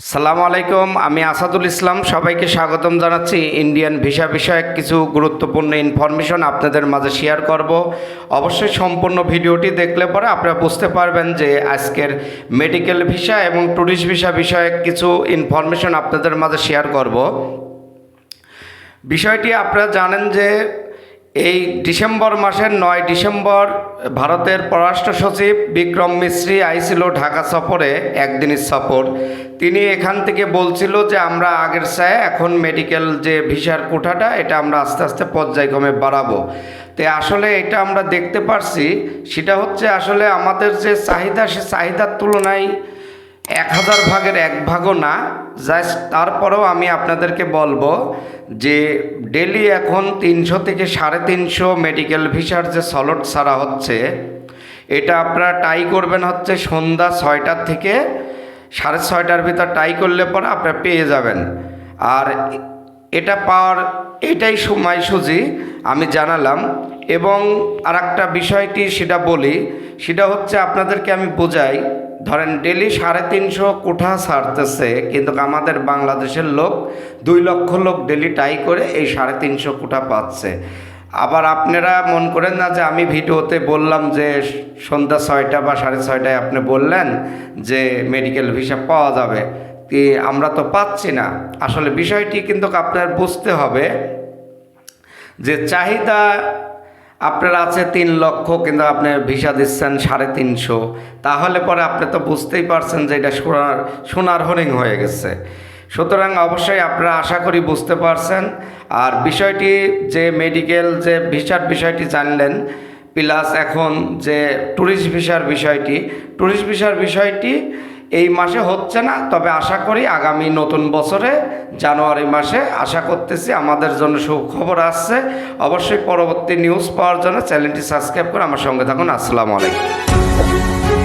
সালাম আলাইকুম, আমি আসাদুল ইসলাম। সবাইকে স্বাগতম জানাচ্ছি। ইন্ডিয়ান ভিসা বিষয়ক কিছু গুরুত্বপূর্ণ ইনফরমেশন আপনাদের মাঝে শেয়ার করব। অবশ্যই সম্পূর্ণ ভিডিওটি দেখলে পরে আপনারা বুঝতে পারবেন যে আজকের মেডিকেল ভিসা এবং ট্যুরিস্ট ভিসা বিষয়ক কিছু ইনফরমেশন আপনাদের মাঝে শেয়ার করব। বিষয়টি আপনারা জানেন যে এই ডিসেম্বর মাসের নয় ডিসেম্বর ভারতের পররাষ্ট্র সচিব বিক্রম মিশ্রি আইছিল ঢাকা সফরে একদিনের সফর। তিনি এখান থেকে বলছিল যে, আমরা আগের চায় এখন মেডিকেল যে ভিসার কোঠাটা, এটা আমরা আস্তে আস্তে পর্যায়ক্রমে বাড়াবো। তো আসলে এটা আমরা দেখতে পারছি। সেটা হচ্ছে আসলে আমাদের যে চাহিদা, সে চাহিদার তুলনায় এক হাজার ভাগের এক ভাগও না, জাস্ট তারপরেও আমি আপনাদেরকে বলব যে ডেলি এখন তিনশো থেকে সাড়ে তিনশো মেডিকেল ভিসার যে সলট ছাড়া হচ্ছে, এটা আপনারা টাই করবেন হচ্ছে সন্ধ্যা ছয়টার থেকে সাড়ে ছয়টার ভিতর টাই করলে পরে আপনারা পেয়ে যাবেন। আর এটা পাওয়ার এটাই সময়সূচি আমি জানালাম। এবং আর একটা বিষয়টি সেটা বলি, সেটা হচ্ছে আপনাদেরকে আমি বোঝাই ধরেন ডেলি সাড়ে তিনশো কোঠা ছাড়তেছে, কিন্তু আমাদের বাংলাদেশের লোক দুই লক্ষ লোক ডেলি টাই করে এই সাড়ে তিনশো কোঠা পাচ্ছে। আবার আপনারা মন করেন না যে আমি ভিডিওতে বললাম যে সন্ধ্যা ছয়টা বা সাড়ে ছয়টায় আপনি বললেন যে মেডিকেল ভিসা পাওয়া যাবে, কি আমরা তো পাচ্ছি না? আসলে বিষয়টি কিন্তু আপনার বুঝতে হবে যে চাহিদা আপনার আছে তিন লক্ষ, কিন্তু আপনি ভিসা দিচ্ছেন সাড়ে তিনশো। তাহলে পরে আপনি তো বুঝতেই পারছেন যে এটা সোনার সোনার হরিং হয়ে গেছে। সুতরাং অবশ্যই আপনারা আশা করি বুঝতে পারছেন। আর বিষয়টি যে মেডিকেল যে ভিসার বিষয়টি জানলেন প্লাস এখন যে ট্যুরিস্ট ভিসার বিষয়টি ট্যুরিস্ট ভিসার বিষয়টি এই মাসে হচ্ছে না, তবে আশা করি আগামী নতুন বছরে জানুয়ারি মাসে আশা করতেছি আমাদের জন্য সুখবর আসছে। অবশ্যই পরবর্তী নিউজ পাওয়ার জন্য চ্যানেলটি সাবস্ক্রাইব করে আমার সঙ্গে থাকুন। আসসালামু আলাইকুম।